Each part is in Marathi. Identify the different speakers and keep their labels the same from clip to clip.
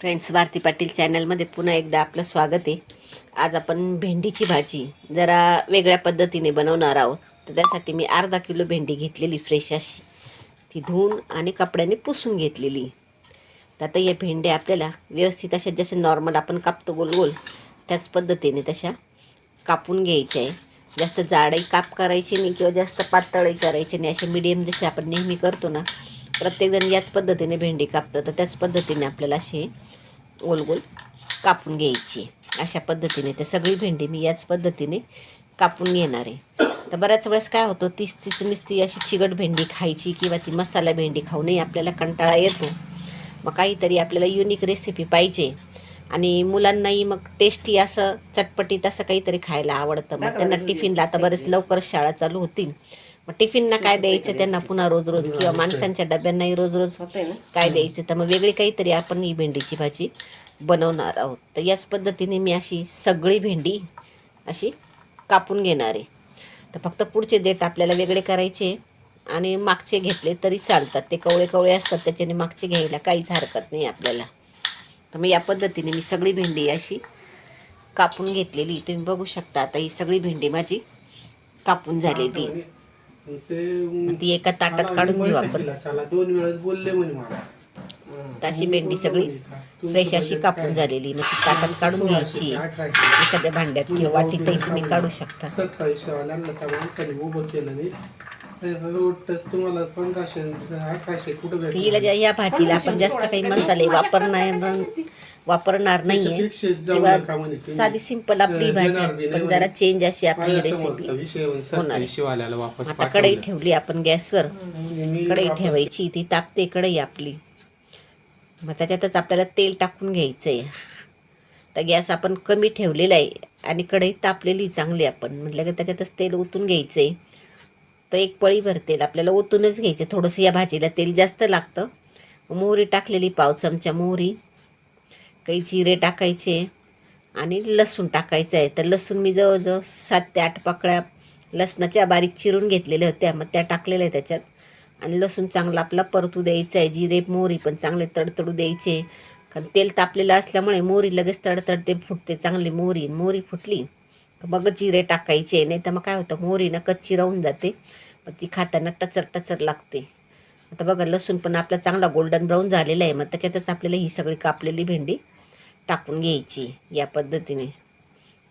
Speaker 1: फ्रेंड्स भारती पाटील चॅनलमध्ये पुन्हा एकदा आपलं स्वागत आहे. आज आपण भेंडीची भाजी जरा वेगळ्या पद्धतीने बनवणार आहोत. तर त्यासाठी मी अर्धा किलो भेंडी घेतलेली फ्रेश अशी. ती धुवून आणि कपड्याने पुसून घेतलेली. तर आता या भेंड्या आपल्याला व्यवस्थित अशा जसे नॉर्मल आपण कापतो गोल गोल त्याच पद्धतीने तशा कापून घ्यायच्या आहे. जास्त जाडही काप करायची नाही किंवा जास्त पातळही करायची नाही. असे मिडियम जसे आपण नेहमी करतो ना प्रत्येकजण याच पद्धतीने भेंडी कापतं. तर त्याच पद्धतीने आपल्याला असे गोल गोल कापून घ्यायची. अशा पद्धतीने तर सगळी भेंडी मी याच पद्धतीने कापून घेणार आहे. तर बऱ्याच वेळेस काय होतं तीस तीस नुसती अशी चिगट भेंडी खायची किंवा ती मसाला भेंडी खाऊनही आपल्याला कंटाळा येतो. मग काहीतरी आपल्याला युनिक रेसिपी पाहिजे. आणि मुलांनाही मग टेस्टी असं चटपटीत असं काहीतरी खायला आवडतं. मग त्यांना टिफिनला आता बरेच लवकर शाळा चालू होतील. मग टिफिनना काय द्यायचं त्यांना पुन्हा रोज रोज किंवा माणसांच्या डब्यांनाही रोज रोज काय द्यायचं? तर मग वेगळी काहीतरी आपण ही भेंडीची भाजी बनवणार आहोत. तर याच पद्धतीने मी अशी सगळी भेंडी अशी कापून घेणार आहे. तर फक्त पुढचे देठ आपल्याला वेगळे करायचे आणि मागचे घेतले तरी चालतात. ते कवळे कवळे असतात त्याच्याने मागचे घ्यायला काहीच हरकत नाही आपल्याला. तर मग या पद्धतीने मी सगळी भेंडी अशी कापून घेतलेली. तुम्ही बघू शकता आता ही सगळी भेंडी माझी कापून झालेली
Speaker 2: ते
Speaker 1: एका ताटात काढून आपण
Speaker 2: चला दोन वेळेस बोलले म्हणे मला.
Speaker 1: तर अशी भेंडी सगळी फ्रेश अशी कापून झालेली. मग ती ताटात काढून घ्यायची. एखाद्या भांड्यात किंवा वाटीतही तुम्ही काढू शकता.
Speaker 2: सत्तावीसशे वाल्यांना त्या माणसाने उभं केलं नाही. तुम्हाला पंधराशे अठराशे कुठं
Speaker 1: हिला
Speaker 2: भेटलं
Speaker 1: ज्या या भाजीला आपण जास्त काही मसाले वापरणार वापरणार नाहीये.
Speaker 2: तुम्ही.
Speaker 1: साधी सिंपल आपली भाजी
Speaker 2: नाही
Speaker 1: पण जरा. चेंज अशी आपली रेसिपी
Speaker 2: वापस
Speaker 1: आता कढई. ठेवली आपण गॅसवर.
Speaker 2: मी
Speaker 1: कढई ठेवायची ती तापते कढई आपली. मग त्याच्यातच आपल्याला तेल टाकून घ्यायचं आहे तर गॅस आपण कमी ठेवलेला आहे आणि कढई तापलेली चांगली आपण. म्हटलं की त्याच्यातच तेल ओतून घ्यायचं आहे तर एक पळीभर तेल आपल्याला ओतूनच घ्यायचं थोडंसं या भाजीला तेल जास्त लागतं. मोहरी टाकलेली पाव चमचा मोहरी. काही जिरे टाकायचे आणि लसूण टाकायचं आहे. तर लसूण मी जवळजवळ सात ते आठ पाकळ्या लसणाच्या बारीक चिरून घेतलेल्या होत्या. मग त्या टाकलेल्या आहे त्याच्यात. आणि लसूण चांगला आपला परतू द्यायचा आहे. जिरे मोहरी पण चांगले तडतडू द्यायचे. कारण तेल तापलेलं असल्यामुळे मोहरी लगेच तडतडते फुटते चांगली मोहरी. मोहरी फुटली मग जिरे टाकायचे. नाही तर मग काय होतं मोहरीनं कच्ची राहून जाते. मग ती खाताना टचर टचर लागते. आता बघा लसूण पण आपला चांगला गोल्डन ब्राऊन झालेला आहे. मग त्याच्यातच आपल्याला ही सगळी कापलेली भेंडी टाकून घ्यायची या पद्धतीने.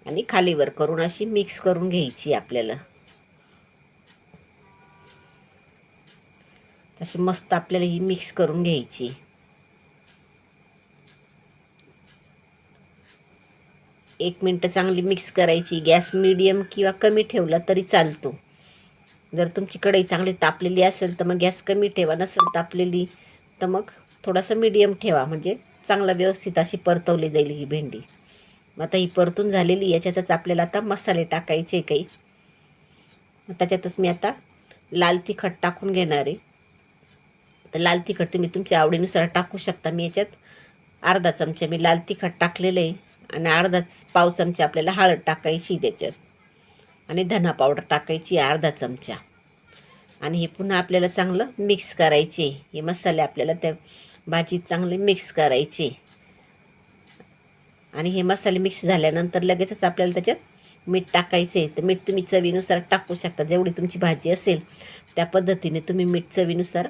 Speaker 1: आणि खालीवर करून अशी मिक्स करून घ्यायची आपल्याला. तशी मस्त आपल्याला ही मिक्स करून घ्यायची. एक मिनटं चांगली मिक्स करायची. गॅस मीडियम किंवा कमी ठेवला तरी चालतो. जर तुमची कढई चांगली तापलेली असेल तर मग गॅस कमी ठेवा. नसेल तापलेली तर मग थोडासा मीडियम ठेवा. म्हणजे चांगला व्यवस्थित अशी परतवली जाईल ही भेंडी. मग आता ही परतून झालेली याच्यातच आपल्याला आता मसाले टाकायचे काही. मग त्याच्यातच मी आता लाल तिखट टाकून घेणार आहे. तर लाल तिखट तुम्ही तुमच्या आवडीनुसार टाकू शकता. मी याच्यात अर्धा चमचा मी लाल तिखट टाकलेलं आहे आणि अर्धा पाव चमचा आपल्याला हळद टाकायची त्याच्यात. आणि धना पावडर टाकायची अर्धा चमचा. आणि हे पुन्हा आपल्याला चांगलं मिक्स करायचे हे मसाले आपल्याला त्या भाजी चांगली मिक्स करायची. आणि हे मसाले मिक्स झाल्यानंतर लगेचच आपल्याला त्याच्यात मीठ टाकायचे. तर मीठ तुम्ही चवीनुसार टाकू शकता. जेवढी तुमची भाजी असेल त्या पद्धतीने तुम्ही मीठ चवीनुसार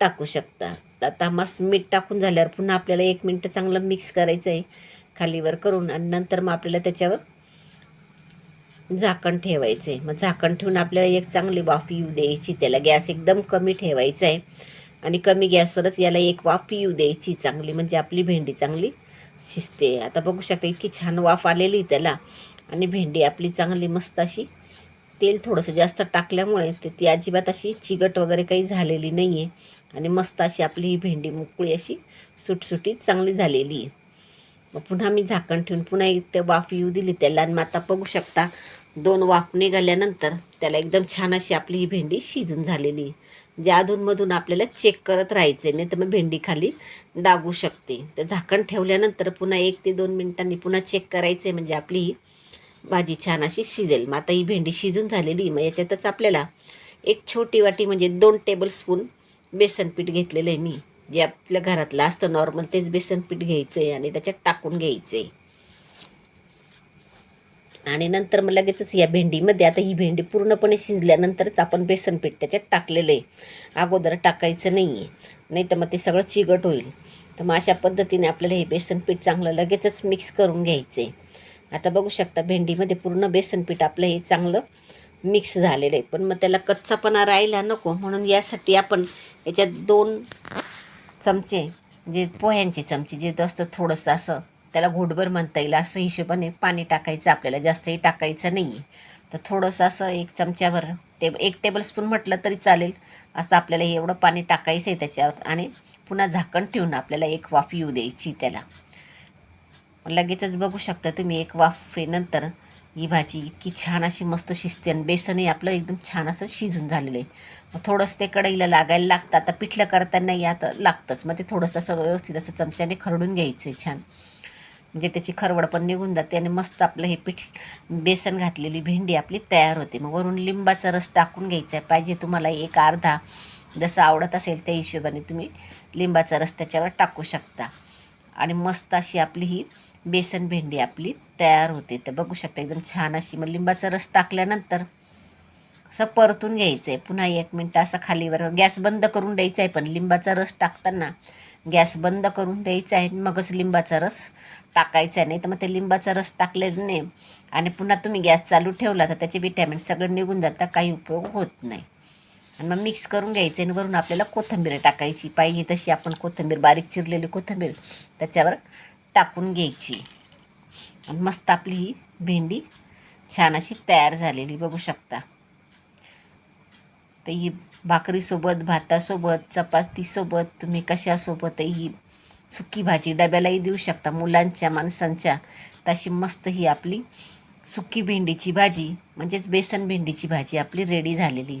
Speaker 1: टाकू शकता. तर आता मस मीठ टाकून झाल्यावर पुन्हा आपल्याला एक मिनटं चांगलं मिक्स करायचं आहे खालीवर करून आणि नंतर मग आपल्याला त्याच्यावर झाकण ठेवायचं आहे मग झाकण ठेवून आपल्याला एक चांगली वाफ येऊ द्यायची. त्याला गॅस एकदम कमी ठेवायचा आहे आणि कमी गॅसवरच याला एक वाफ येऊ द्यायची चांगली म्हणजे आपली भेंडी चांगली शिजते. आता बघू शकता इतकी छान वाफ आलेली त्याला. आणि भेंडी आपली चांगली मस्त अशी तेल थोडंसं जास्त टाकल्यामुळे ते ती अजिबात अशी चिगट वगैरे काही झालेली नाही आहे आणि मस्त अशी आपली ही भेंडी मोकळी अशी सुटसुटीत चांगली झालेली आहे. मग पुन्हा मी झाकण ठेवून पुन्हा एक ते वाफ येऊ दिली त्याला आणि मग आता बघू शकता दोन वाफ निघाल्यानंतर त्याला एकदम छान अशी आपली ही भेंडी शिजून झालेली आहे. जे अधूनमधून आपल्याला चेक करत राहायचे नाही तर मग भेंडी खाली डागू शकते. तर झाकण ठेवल्यानंतर पुन्हा एक ते दोन मिनिटांनी पुन्हा चेक करायचे म्हणजे आपली ही भाजी छान अशी शिजेल. मग आता ही भेंडी शिजून झालेली मग याच्यातच आपल्याला एक छोटी वाटी म्हणजे दोन टेबल स्पून बेसन पीठ घेतलेलं आहे मी. जे आपल्या घरातलं असतं नॉर्मल तेच बेसन पीठ घ्यायचं आहे आणि त्याच्यात टाकून घ्यायचं आहे आणि नंतर मग लगेचच या भेंडीमध्ये आता ही भेंडी पूर्णपणे शिजल्यानंतरच आपण बेसन पीठ त्याच्यात टाकलेलं आहे. अगोदर टाकायचं नाही आहे नाही तर मग ते सगळं चिकट होईल. तर मग अशा पद्धतीने आपल्याला हे बेसन पीठ चांगलं लगेचच मिक्स करून घ्यायचं आहे आता बघू शकता भेंडीमध्ये पूर्ण बेसन पीठ आपलं हे चांगलं मिक्स झालेलं आहे. पण मग त्याला कच्चापणा राहिला नको म्हणून यासाठी आपण याच्यात दोन चमचे जे पोह्यांचे चमचे जे असतं थोडंसं असं त्याला घोटभर म्हणता येईल असं हिशोबाने पाणी टाकायचं आपल्याला जास्तही टाकायचं नाही आहे तर थोडंसं असं एक चमच्यावर टेब एक टेबलस्पून म्हटलं तरी चालेल. असं आपल्याला एवढं पाणी टाकायचं आहे त्याच्यावर आणि पुन्हा झाकण ठेवून आपल्याला एक वाफ येऊ द्यायची त्याला. लगेचच बघू शकता तुम्ही एक वाफेनंतर ही भाजी इतकी छान अशी मस्त शिजते आणि बेसनही आपलं एकदम छान असं शिजून झालेलं आहे. मग थोडंसं ते कढईला लागायला लागतं. आता पिठलं करताना यात लागतंच. मग ते थोडंसं असं व्यवस्थित असं चमच्याने खरडून घ्यायचं आहे छान. म्हणजे त्याची खरवड पण निघून जाते आणि मस्त आपलं हे पीठ बेसन घातलेली भेंडी आपली तयार होते. मग वरून लिंबाचा रस टाकून घ्यायचा आहे पाहिजे तुम्हाला एक अर्धा. जसं आवडत असेल त्या हिशोबाने तुम्ही लिंबाचा रस त्याच्यावर टाकू शकता. आणि मस्त अशी आपली ही बेसन भेंडी आपली तयार होते. तर बघू शकता एकदम छान अशी. मग लिंबाचा रस टाकल्यानंतर असं परतून घ्यायचं आहे पुन्हा एक मिनटं असं खालीवर गॅस बंद करून द्यायचा आहे पण लिंबाचा रस टाकताना गॅस बंद करून द्यायचा आहे मगच लिंबाचा रस टाकायचा आहे नाही तर मग ते लिंबाचा रस टाकल्याने आणि पुन्हा तुम्ही गॅस चालू ठेवला तर त्याचे विटॅमिन सगळं निघून जातं. काही उपयोग होत नाही. आणि मग मिक्स करून घ्यायचं आणि वरून आपल्याला कोथिंबीर टाकायची पाहिजे. तशी आपण कोथिंबीर बारीक चिरलेली कोथिंबीर त्याच्यावर टाकून घ्यायची. आणि मस्त आपली ही भेंडी छान अशी तयार झालेली बघू शकता. तर ही भाकरीसोबत भातासोबत चपातीसोबत तुम्ही कशासोबतही ही सुकी भाजी डब्यालाही देऊ शकता मुलांच्या माणसांच्या. तशी मस्त ही आपली सुकी भेंडीची भाजी म्हणजेच बेसन भेंडीची भाजी आपली रेडी झालेली.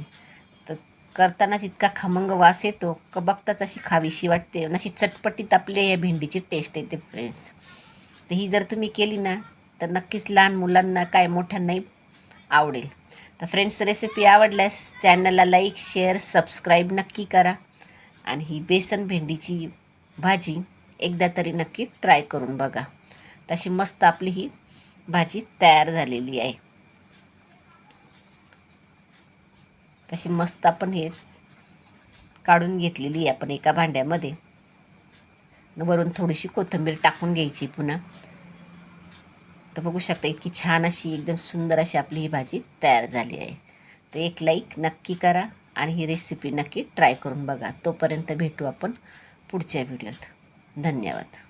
Speaker 1: करतानाच इतका खमंग वास येतो. का बघताच अशी खावीशी वाटते. अशी चटपटीत आपले या भेंडीची टेस्ट येते फ्रेंड्स तर ही जर तुम्ही केली ना तर नक्कीच लहान मुलांना काय मोठ्यांनाही आवडेल. तर फ्रेंड्स रेसिपी आवडल्यास चॅनलला लाईक शेअर सबस्क्राईब नक्की करा. आणि ही बेसन भेंडीची भाजी एकदा तरी नक्की ट्राय करून बघा. तशी मस्त आपली ही भाजी तयार झालेली आहे. तशी मस्त आपण हे काढून घेतलेली आहे आपण एका भांड्यामध्ये. वरून थोडीशी कोथिंबीर टाकून घ्यायची पुन्हा. तर बघू शकता इतकी छान अशी एकदम सुंदर अशी आपली ही भाजी तयार झाली आहे. तर एक लाईक नक्की करा आणि ही रेसिपी नक्की ट्राय करून बघा. तोपर्यंत भेटू आपण पुढच्या व्हिडिओत. धन्यवाद.